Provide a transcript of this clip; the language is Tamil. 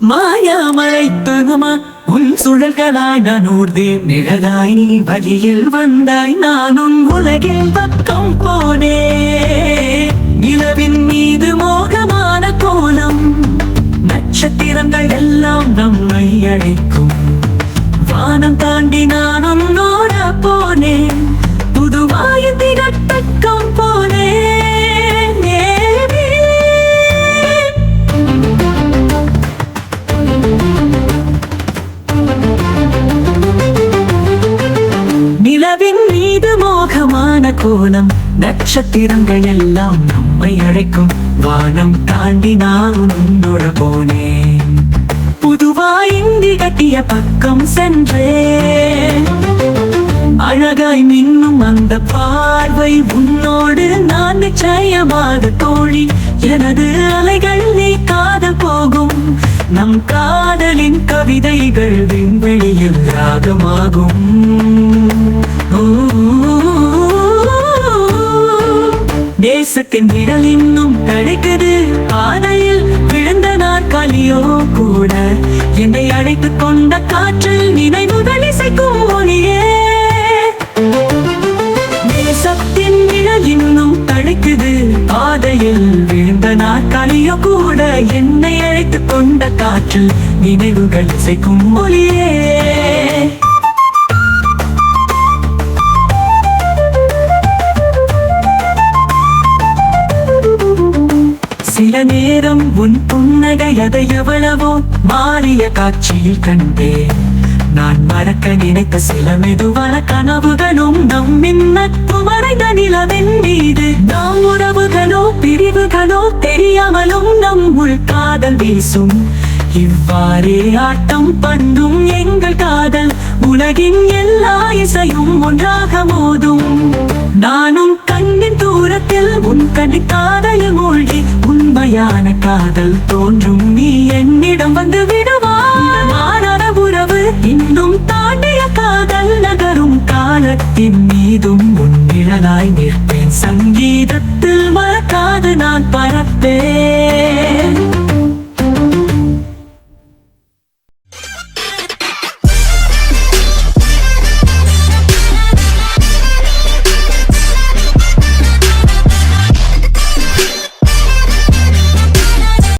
மாயாமலை தகுமா உன் சுழல்களாய் நான் ஊர்தேன் நிழலாய் நீ வழியில் வந்தாய் நான் உன் உலகில் பக்கம் போனே நிலவின் மீது மோகமான கோலம் நட்சத்திரங்கள் எல்லாம் நம்மை அழைக்கும். வானம் தாண்டி நான் உன்னோட நிலவின் மீது மோகமான கோலம் நட்சத்திரங்கள் எல்லாம் நம்மை அழைக்கும். வானம் தாண்டி நான் உன்னோட போனேன். புதுவாய் இந்தி கட்டிய பக்கம் சென்றேன். அழகாய் மின்னும் அந்த பார்வை உன்னோடு நான் நிச்சயமாக தோழி. எனது அலைகள் நீ காத போகும். நம் காதலின் கவிதைகள் விண்வெளியில் ராகமாகும் தேசத்தின் நிழல் இன்னும் கிடைக்குது பாதையில் விழுந்த நாற்காலியோ கூட என்னை அழைத்துக் கொண்ட காற்றில் நினைவுகள் இசைக்கும் ஒளியே. தேசத்தின் நிழல் இன்னும் தழைக்குது. பாதையில் விழுந்த நாற்காலியோ கூட என்னை அழைத்துக் கொண்ட காற்றில் நினைவுகள் இசைக்கும் ஒளியே. சில நேரம் உன் புன்னகை அதை எவ்வளவோ மாறிய காட்சியில் கண்டேன். நான் மறக்க நினைத்த சில மெதுவான கனவுகளும் நம் மின்னத்து மறைந்த நிலவின் மீது. நாம் உறவுகளோ பிரிவுகளோ தெரியாமலும் நம் உள் காதல் வீசும். இவ்வாறே ஆட்டம் பண்ணும் எங்கள் காதல். உலகின் எல்லா இசையும் ஒன்றாக மோதும். நானும் கண்ணின் தூரத்தில் உன் கண்ணி காதல் மூழ்கி உண்மையான காதல் தோன்றும். நீ என்னிடம் வந்து விடுவாய். உறவு இன்னும் தாண்டிய காதல் நகரும் காலத்தின் மீதும் உன்னிழலாய் நிற்பேன். சங்கீதத்தில் மறக்காது நான் பரப்பேன்.